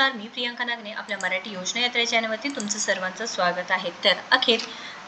नमस्कार मी प्रियांका नागने आपल्या मराठी योजना यात्रे चॅनलवरती तुमचं सर्वांचं स्वागत आहे. तर अखेर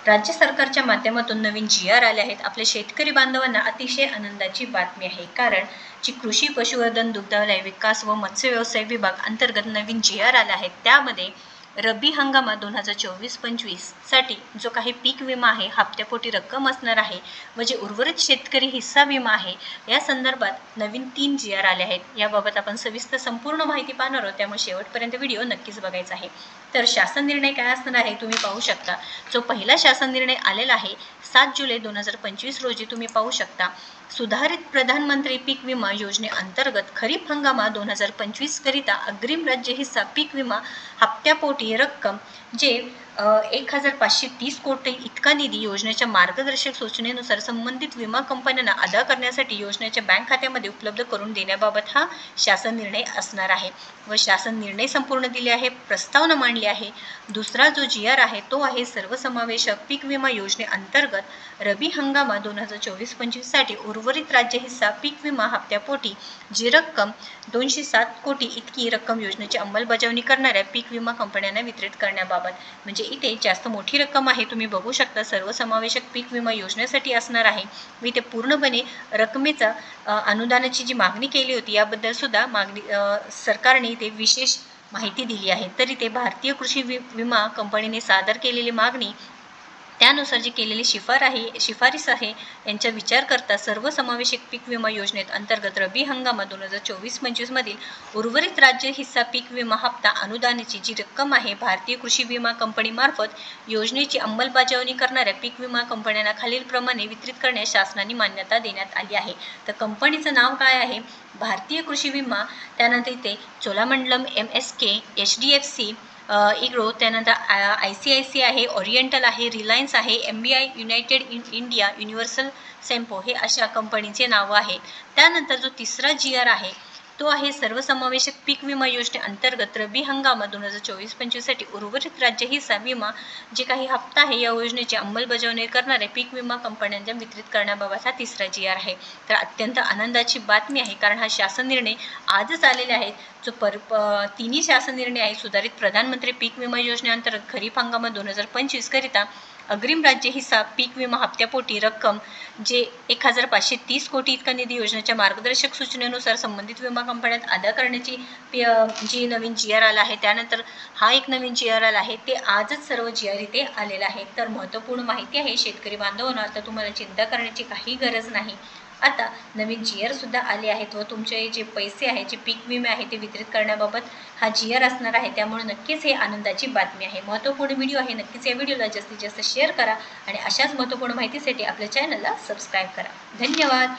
राज्य सरकारच्या माध्यमातून नवीन जी आर आले आहेत. आपल्या शेतकरी बांधवांना अतिशय आनंदाची बातमी आहे. कारण जी कृषी पशुवर्धन दुग्धालय विकास व मत्स्य व्यवसाय विभाग अंतर्गत नवीन जी आर आले आहेत त्यामध्ये रब्बी हंगामात दोन हजार चोवीस पंचवीससाठी जो काही पीक विमा आहे हप्त्यापोटी रक्कम असणार आहे व जे उर्वरित शेतकरी हिस्सा विमा आहे या संदर्भात नवीन तीन जी आर आले आहेत. याबाबत आपण सविस्तर संपूर्ण माहिती पाहणार आहोत. त्यामुळे शेवटपर्यंत व्हिडिओ नक्कीच बघायचा आहे. तर शासन निर्णय काय असणार आहे तुम्ही पाहू शकता. जो पहिला शासन निर्णय आलेला आहे सात जुलै दोन हजार पंचवीस रोजी तुम्ही पाहू शकता. सुधारित प्रधानमंत्री पीक विमा योजनेअंतर्गत खरीप हंगामा दोन हजार पंचवीस करिता अग्रिम राज्य हिस्सा पीक विमा हप्त्यापोटी रक्कम जे एक हजार पाचशे तीस कोटी इतका निधी योजनेच्या मार्गदर्शक सूचनेनुसार संबंधित विमा कंपन्यांना अदा करण्यासाठी योजनेच्या बँक खात्यामध्ये उपलब्ध करून देण्याबाबत हा शासन निर्णय असणार आहे व शासन निर्णय संपूर्ण दिले आहे प्रस्तावना मांडली आहे. दुसरा जो जी आर आहे तो आहे सर्वसमावेशक पीक विमा योजनेअंतर्गत रबी हंगामा दोन हजार चोवीस पंचवीससाठी उर्वरित राज्य हिस्सा पीक विमा हप्त्यापोटी जी रक्कम दोनशे सात कोटी इतकी रक्कम योजनेची अंमलबजावणी करणाऱ्या पीक विमा कंपन्यांना वितरित करण्याबाबत म्हणजे म्हणजे इथे जास्त मोठी रक्कम आहे. तुम्ही बघू शकता सर्वसमावेशक पीक विमा योजनेसाठी असणार आहे. मी ते पूर्णपणे रकमेचा अनुदानाची जी मागणी केली होती याबद्दल सुद्धा मागणी सरकारने ते विशेष माहिती दिली आहे. तरी ते भारतीय कृषी वि विमा कंपनीने सादर केलेली मागणी त्यानुसार जी केलेली शिफार आहे शिफारस आहे यांचा विचार करता सर्वसमावेशक पीक विमा योजनेत अंतर्गत रबी हंगामात दोन हजार चोवीस पंचवीसमधील उर्वरित राज्य हिस्सा पीक विमा हप्ता अनुदानाची जी रक्कम आहे भारतीय कृषी विमा कंपनीमार्फत योजनेची अंमलबजावणी करणाऱ्या पीक विमा कंपन्यांना खालीलप्रमाणे वितरित करण्यास शासनाने मान्यता देण्यात आली आहे. तर कंपनीचं नाव काय आहे? भारतीय कृषी विमा त्यानंतर इथे Cholamandalam M S K H D F C इग्रो त्यानंतर आय सी आय सी आहे ओरिएंटल आहे रिलायन्स आहे M B I United in India Universal Sompo हे अशा कंपनीचे नावं आहे त्यानंतर जो तिसरा जी आर आहे तो आहे. सर्वसमावेशक पीक विमा योजनेअंतर्गत रबी हंगामात दोन हजार चोवीस पंचवीससाठी उर्वरित राज्य हिस्सा विमा जे काही हप्ता आहे या योजनेची अंमलबजावणी करणाऱ्या पीक विमा कंपन्यांच्या वितरित करण्याबाबत हा तिसरा जी आर आहे. तर अत्यंत आनंदाची बातमी आहे कारण हा शासन निर्णय आजच आलेला आहे. जो पर तिन्ही शासन निर्णय आहे सुधारित प्रधानमंत्री पीक विमा योजनेअंतर्गत खरीप हंगामात दोन हजार पंचवीसकरिता अग्रिम राज्य हिस्सा पीक विमा हप्त्यापोटी रक्कम जे एक हजार पाचशे तीस कोटी इतका निधी योजनेच्या मार्गदर्शक सूचनेनुसार संबंधित विमा कंपन्यात अदा करण्याची पी- जी नवीन जी आर आला आहे त्यानंतर हा एक नवीन जी आर आला आहे ते आजच सर्व जी आर इथे आलेलं आहे. तर महत्त्वपूर्ण माहिती आहे शेतकरी बांधवांना आता तुम्हाला चिंता करण्याची काही गरज नाही. आता नवीन जी आर सुद्धा आले आहेत व तुमचे जे पैसे आहे जे पीक विमे आहे ते वितरित करण्याबाबत हा जी आर असणार आहे त्यामुळे नक्कीच हे आनंदाची बातमी आहे. महत्त्वपूर्ण व्हिडिओ आहे नक्कीच या व्हिडिओला जास्तीत जास्त शेअर करा आणि अशाच महत्त्वपूर्ण माहितीसाठी आपल्या चॅनलला सबस्क्राईब करा. धन्यवाद.